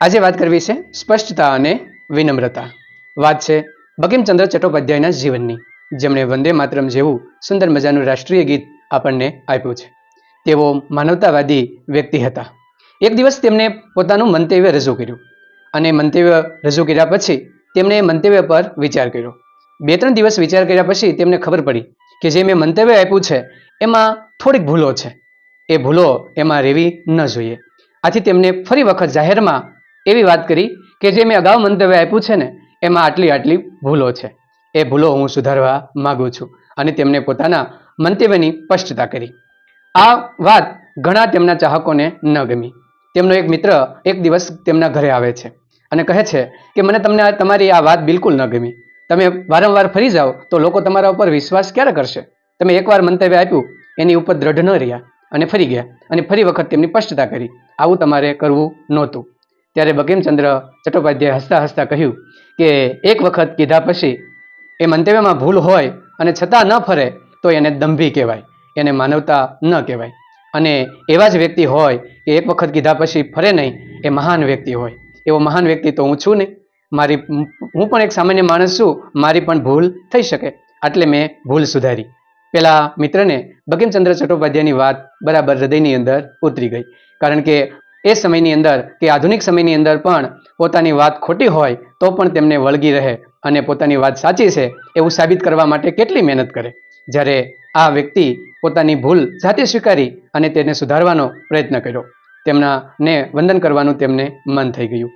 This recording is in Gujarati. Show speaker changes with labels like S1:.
S1: આજે વાત કરવી છે સ્પષ્ટતા અને વિનમ્રતા. વાત છે બકિમચંદ્ર ચટ્ટોપાધ્યાયના જીવનની. જેમણે વંદે માતરમ જેવું સુંદર મજાનું રાષ્ટ્રીય ગીત આપણને આપ્યું છે. તેઓ માનવતાવાદી વ્યક્તિ હતા. એક દિવસ તેમણે પોતાનું મંતવ્ય રજૂ કર્યું અને મંતવ્ય રજૂ કર્યા પછી તેમણે મંતવ્ય પર વિચાર કર્યો. બે ત્રણ દિવસ વિચાર કર્યા પછી તેમને ખબર પડી કે જે મેં મંતવ્ય આપ્યું છે એમાં થોડીક ભૂલો છે. એ ભૂલો એમાં રહેવી ન જોઈએ. આથી તેમને ફરી વખત જાહેરમાં એવી વાત કરી કે જે મેં અગાઉ મંતવ્ય આપ્યું છે ને, એમાં આટલી આટલી ભૂલો છે. એ ભૂલો હું સુધારવા માગું છું. અને તેમને પોતાના મંતવ્યની સ્પષ્ટતા કરી. આ વાત ઘણા તેમના ચાહકોને ન ગમી. તેમનો એક મિત્ર એક દિવસ તેમના ઘરે આવે છે અને કહે છે કે, મને તમને તમારી આ વાત બિલકુલ ન ગમી. તમે વારંવાર ફરી જાઓ તો લોકો તમારા ઉપર વિશ્વાસ ક્યારે કરશે? તમે એકવાર મંતવ્ય આપ્યું, એની ઉપર દ્રઢ ન રહ્યા. અને ફરી ગયા અને ફરી વખત તેમની સ્પષ્ટતા કરી. આવું તમારે કરવું નહોતું. ત્યારે બંકિમચંદ્ર ચટ્ટોપાધ્યાય હસતા હસતા કહ્યું કે, એક વખત કીધા પછી એ મંતવ્યમાં ભૂલ હોય અને છતાં ન ફરે તો એને દંભી કહેવાય, એને માનવતા ન કહેવાય. અને એવા જ વ્યક્તિ હોય કે એક વખત કીધા પછી ફરે નહીં, એ મહાન વ્યક્તિ હોય. એવો મહાન વ્યક્તિ તો હું છું નહીં. મારી, હું પણ એક સામાન્ય માણસ છું, મારી પણ ભૂલ થઈ શકે. એટલે મેં ભૂલ સુધારી. પેલા મિત્રને બંકિમચંદ્ર ચટ્ટોપાધ્યાયની વાત બરાબર હૃદયની અંદર ઉતરી ગઈ. કારણ કે એ સમયની અંદર કે આધુનિક સમયની અંદર પણ પોતાની વાત ખોટી હોય તો પણ તેમને વળગી રહે અને પોતાની વાત સાચી છે એવું સાબિત કરવા માટે કેટલી મહેનત કરે. જ્યારે આ વ્યક્તિ પોતાની ભૂલ જાતે સ્વીકારી અને તેને સુધારવાનો પ્રયત્ન કર્યો. તેમના ને વંદન કરવાનું તેમને મન થઈ ગયું.